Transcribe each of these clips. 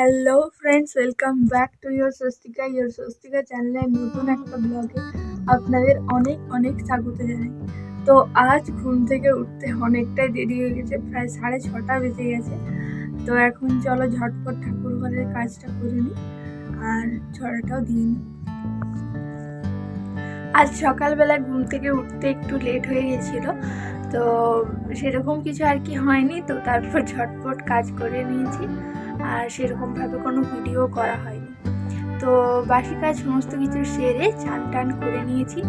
Hello friends welcome back to your Swastika your Swastika চ্যানেলে নতুন একটা ব্লগে আপনাদের অনেক অনেক স্বাগত জানাই। তো আজ ঘুম থেকে উঠতে অনেকটাই দেরি হয়ে গেছে, প্রায় সাড়ে ছটা বেজে গেছে। তো এখন চলো ঝটপট ঠাকুর ঘরের কাজটা করে নিই, আর ছড়াটাও দিয়ে নিই। আজ সকালবেলা ঘুম থেকে উঠতে একটু লেট হয়ে গেছিল, তো সেরকম কিছু আর কি হয়নি, তো তারপর ঝটপট কাজ করে নিয়েছি। আর সেরকমভাবে কোনো ভিডিও করা হয়নি। তো বাসি কাজ সমস্ত কিছু সেরে চান টান করে নিয়েছি।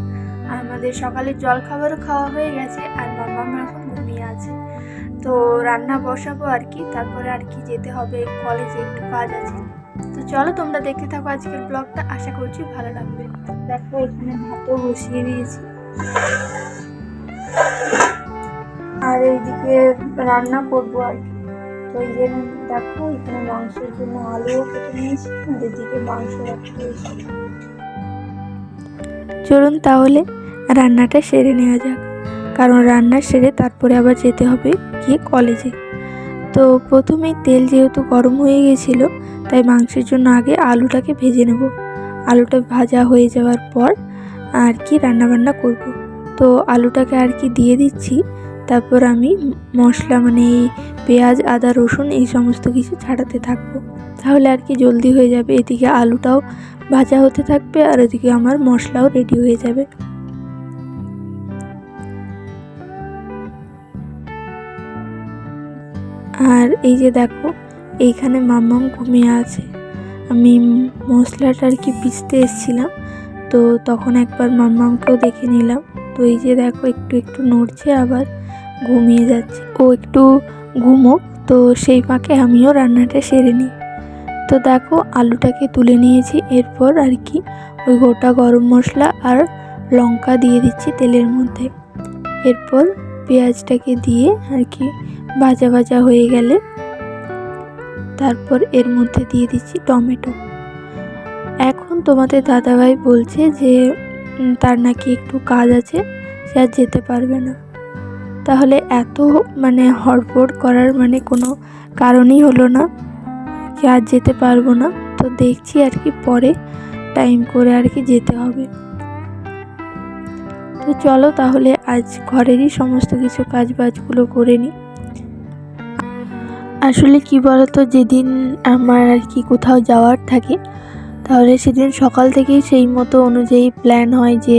আমাদের সকালের জলখাবারও খাওয়া হয়ে গেছে আর বাবা মা এখন ঘুমিয়ে আছে। তো রান্না বসাবো আর কি, তারপরে আর কি যেতে হবে, কলেজে একটু কাজ আছে। তো চলো তোমরা দেখতে থাকো আজকের ব্লগটা, আশা করছি ভালো লাগবে। দেখো, এখানে ভাতও বসিয়ে দিয়েছি। আর এইদিকে রান্না করব আর কি। দেখো, এখানে মাংসের জন্য আলুও কেটে নিয়েছি মাংস চলুন তাহলে রান্নাটা সেরে নেওয়া যাক। কারণ রান্না সেরে তারপরে আবার যেতে হবে গিয়ে কলেজে। তো প্রথমেই তেল যেহেতু গরম হয়ে গেছিল, তাই মাংসের জন্য আগে আলুটাকে ভেজে নেব। আলুটা ভাজা হয়ে যাওয়ার পর আর কি রান্নাবান্না করব। তো আলুটাকে আর কি দিয়ে দিচ্ছি তারপর আমি মশলা মানে এই পেঁয়াজ, আদা, রসুন এই সমস্ত কিছু ছাড়াতে থাকব। তাহলে আর কি জলদি হয়ে যাবে। এদিকে আলুটাও ভাজা হতে থাকবে আর ওদিকে আমার মশলাও রেডি হয়ে যাবে। আর এই যে দেখো, এইখানে মাম্মাম ঘুমিয়ে আছে। আমি মশলাটা আর কি পিসতে এসেছিলাম, তো তখন একবার মাম্মামকেও দেখে নিলাম। তো এই যে দেখো, একটু একটু নড়ছে আবার। ঘুমিয়ে যাচ্ছে। ও একটু ঘুমোক, তো সেই ফাঁকে আমিও রান্নাটা সেরে নিই। তো দেখো, আলুটাকে তুলে নিয়েছি, এরপর আর কি ওই গোটা গরম মশলা আর লঙ্কা দিয়ে দিচ্ছি তেলের মধ্যে। এরপর পেঁয়াজটাকে দিয়ে আর কি ভাজা ভাজা হয়ে গেলে তারপর এর মধ্যে দিয়ে দিচ্ছি টমেটো। এখন তোমাদের দাদাভাই বলছে যে তার নাকি একটু কাজ আছে, সে আর যেতে পারবে না। তাহলে এত মানে হড়বড় করার মানে কোনো কারণই হলো না যে আর যেতে পারব না। তো দেখছি আর কি পরে টাইম করে আর কি যেতে হবে। তো চলো তাহলে আজ ঘরেরই সমস্ত কিছু কাজ বাজগুলো করে নিই। আসলে কি বলতো, যেদিন আমার আর কি কোথাও যাওয়ার থাকে, তাহলে সেদিন সকাল থেকেই সেই মতো অনুযায়ী প্ল্যান হয় যে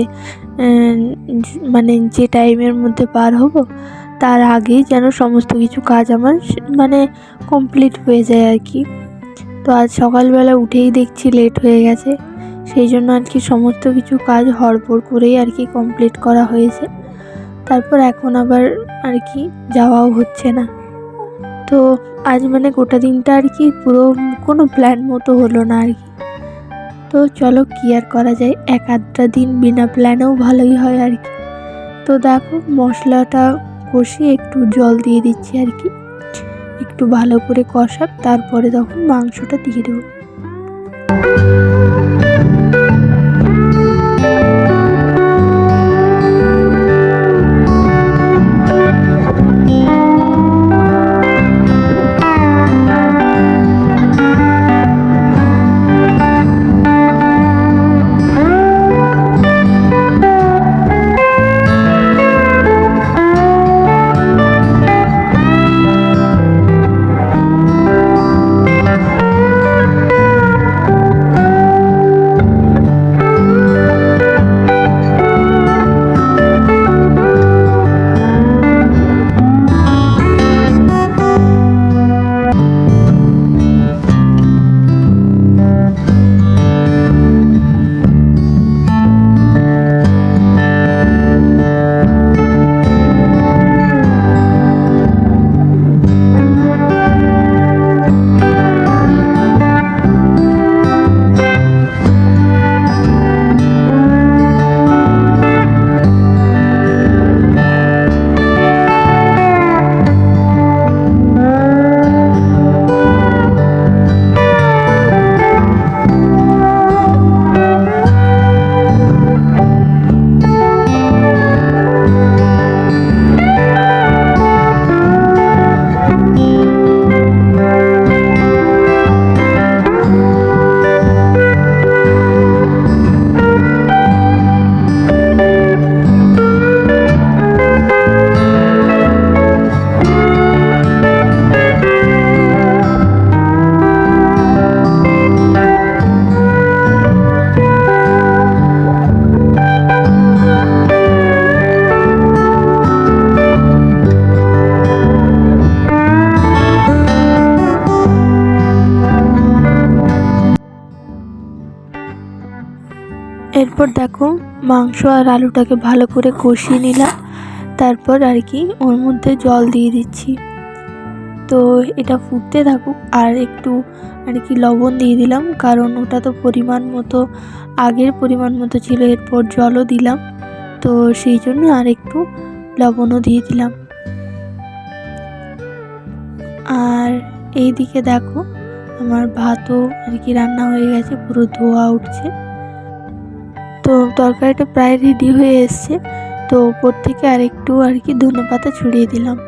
মানে যে টাইমের মধ্যে পার হব, তার আগেই যেন সমস্ত কিছু কাজ আমার মানে কমপ্লিট হয়ে যায় আর কি। তো আজ সকালবেলা উঠেই দেখছি লেট হয়ে গেছে, সেই জন্য আর কি সমস্ত কিছু কাজ হড়বড় করেই আর কি কমপ্লিট করা হয়েছে। তারপর এখন আবার আর কি যাওয়াও হচ্ছে না। তো আজ মানে গোটা দিনটা আর কি পুরো কোনো প্ল্যান মতো হলো না আর কি। তো চলো কি আর করা যায়? এক আধটা দিন বিনা প্ল্যানেও ভালোই হয় আর কি। তো দেখো, মশলাটা কষিয়ে একটু জল দিয়ে দিচ্ছি আর কি। একটু ভালো করে কষাক, তারপরে তখন মাংসটা দিয়ে দেবো। এরপর দেখো মাংস আর আলুটাকে ভালো করে কষিয়ে নিলাম। তারপর আর কি ওর মধ্যে জল দিয়ে দিচ্ছি। তো এটা ফুটতে থাকুক আর একটু আর কি লবণ দিয়ে দিলাম, কারণ ওটা তো পরিমাণ মতো, আগের পরিমাণ মতো ছিল, এরপর জলও দিলাম। তো সেই জন্য আর একটু লবণও দিয়ে দিলাম। আর এই দিকে দেখো আমার ভাতও আর কি রান্না হয়ে গেছে, পুরো ধোয়া উঠছে। তরকারিটা প্রায় রেডি হয়ে এসছে। তো ওপর থেকে আর একটু আর কি ধনে পাতা ছড়িয়ে দিলাম।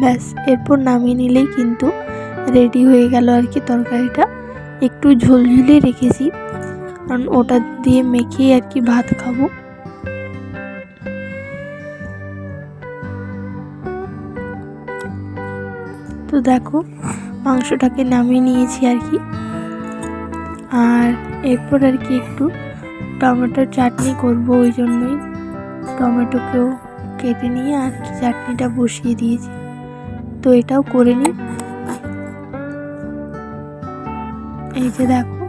ব্যাস, এরপর নামিয়ে নিলেই কিন্তু রেডি হয়ে গেল আর কি তরকারিটা। একটু ঝোলঝুলি রেখেছি, কারণ ওটা দিয়ে মেখেই আর কি ভাত খাব। তো দেখো, মাংসটাকে নামিয়ে নিয়েছি আর কি। আর এরপর আর কি একটু টমেটোর চাটনি করব ওই জন্যই। টমেটোকেও কেটে নিয়ে আর চাটনিটা বসিয়ে দিয়েছি। তো এটাও করে নিই। এই যে দেখো,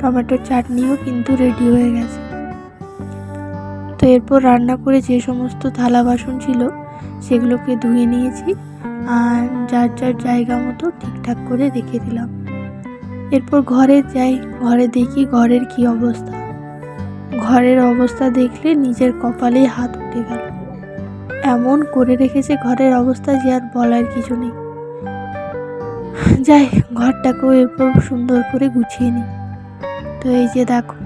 টমেটোর চাটনিও কিন্তু রেডি হয়ে গেছে। তো এরপর রান্না করে যে সমস্ত থালা বাসন ছিল, সেগুলোকে ধুয়ে নিয়েছি আর যার যার জায়গা মতো ঠিকঠাক করে রেখে দিলাম। এরপর ঘরে যাই, ঘরে দেখি ঘরের কি অবস্থা। ঘরের অবস্থা দেখলে নিজের কপালেই হাত উঠে গেল। এমন করে রেখেছে ঘরের অবস্থা যে আর বলার কিছু নেই। যাই, ঘরটাকেও এরপর সুন্দর করে গুছিয়ে নিই। তো এই যে দেখো,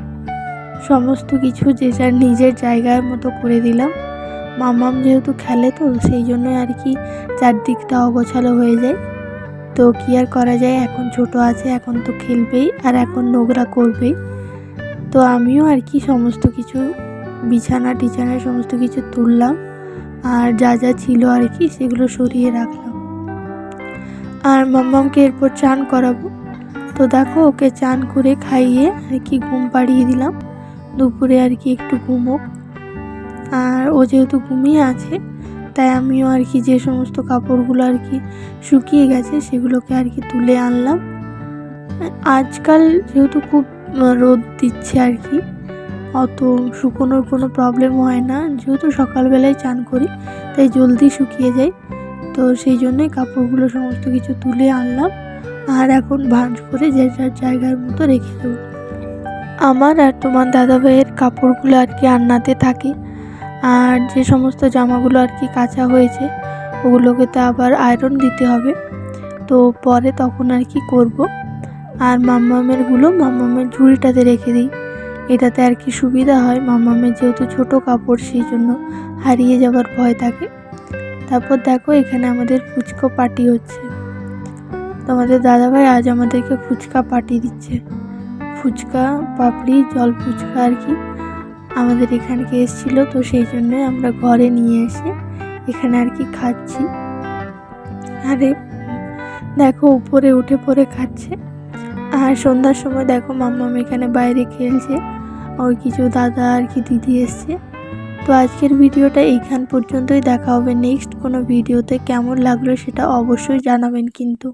সমস্ত কিছু যে যার নিজের জায়গার মতো করে দিলাম। মামাম যেহেতু খেলে তো, সেই জন্য আর কি চারদিকটা অগোছালো হয়ে যায়। তো কী আর করা যায়? এখন ছোট আছে, এখন তো খেলবেই, আর এখন নোংরা করবেই। তো আমিও আর কি সমস্ত কিছু বিছানা টিছানা সমস্ত কিছু তুললাম। আর যা যা ছিল আর কি সেগুলো সরিয়ে রাখলাম। আর মাম্মামকে এরপর চান করাবো। তো দেখো ওকে চান করে খাইয়ে আর কি ঘুম পাড়িয়ে দিলাম। দুপুরে আর কি একটু ঘুমোক। আর ও যেহেতু ঘুমিয়ে আছে, তাই আমিও আর কি যে সমস্ত কাপড়গুলো আর কি শুকিয়ে গেছে সেগুলোকে আর কি তুলে আনলাম। আজকাল যেহেতু খুব রোদ দিচ্ছে আর কি। অত শুকোনোর কোনো প্রবলেম হয় না। যেহেতু সকালবেলায় চান করি, তাই জলদি শুকিয়ে যায়। তো সেই জন্যই কাপড়গুলো সমস্ত কিছু তুলে আনলাম। আর এখন ভাঁজ করে যে যার জায়গার মতো রেখে দেবো। আমার আর তোমার দাদাভাইয়ের কাপড়গুলো আর কি আন্নাতে থাকে। আর যে সমস্ত জামাগুলো আর কি কাঁচা হয়েছে, ওগুলোকে তো আবার আয়রন দিতে হবে। তো পরে তখন আর কি করব। আর মাম্মামেরগুলো মাম্মামের ঝুড়িটাতে রেখে দিই। এটাতে আর কি সুবিধা হয় মাম্মামের যেহেতু ছোট কাপড়, সেই জন্য হারিয়ে যাওয়ার ভয় থাকে। তারপর দেখো এখানে আমাদের ফুচকা পার্টি হচ্ছে। তো আমাদের দাদাভাই আজ আমাদেরকে ফুচকা পার্টি দিচ্ছে। ফুচকা, পাপড়ি, জল ফুচকা আর কি আমাদের এখানকে এসেছিল, তো সেই জন্যই আমরা ঘরে নিয়ে এসে এখানে আর কি খাচ্ছি। আরে, দেখো উপরে উঠে পড়ে খাচ্ছে। আর সন্ধ্যার সময় দেখো মাম্মাম এখানে বাইরে খেলছে। ওর কিছু দাদা আর কি দিদি এসছে। তো আজকের ভিডিওটা এইখান পর্যন্তই। দেখা হবে নেক্সট কোনো ভিডিওতে। কেমন লাগল সেটা অবশ্যই জানাবেন কিন্তু।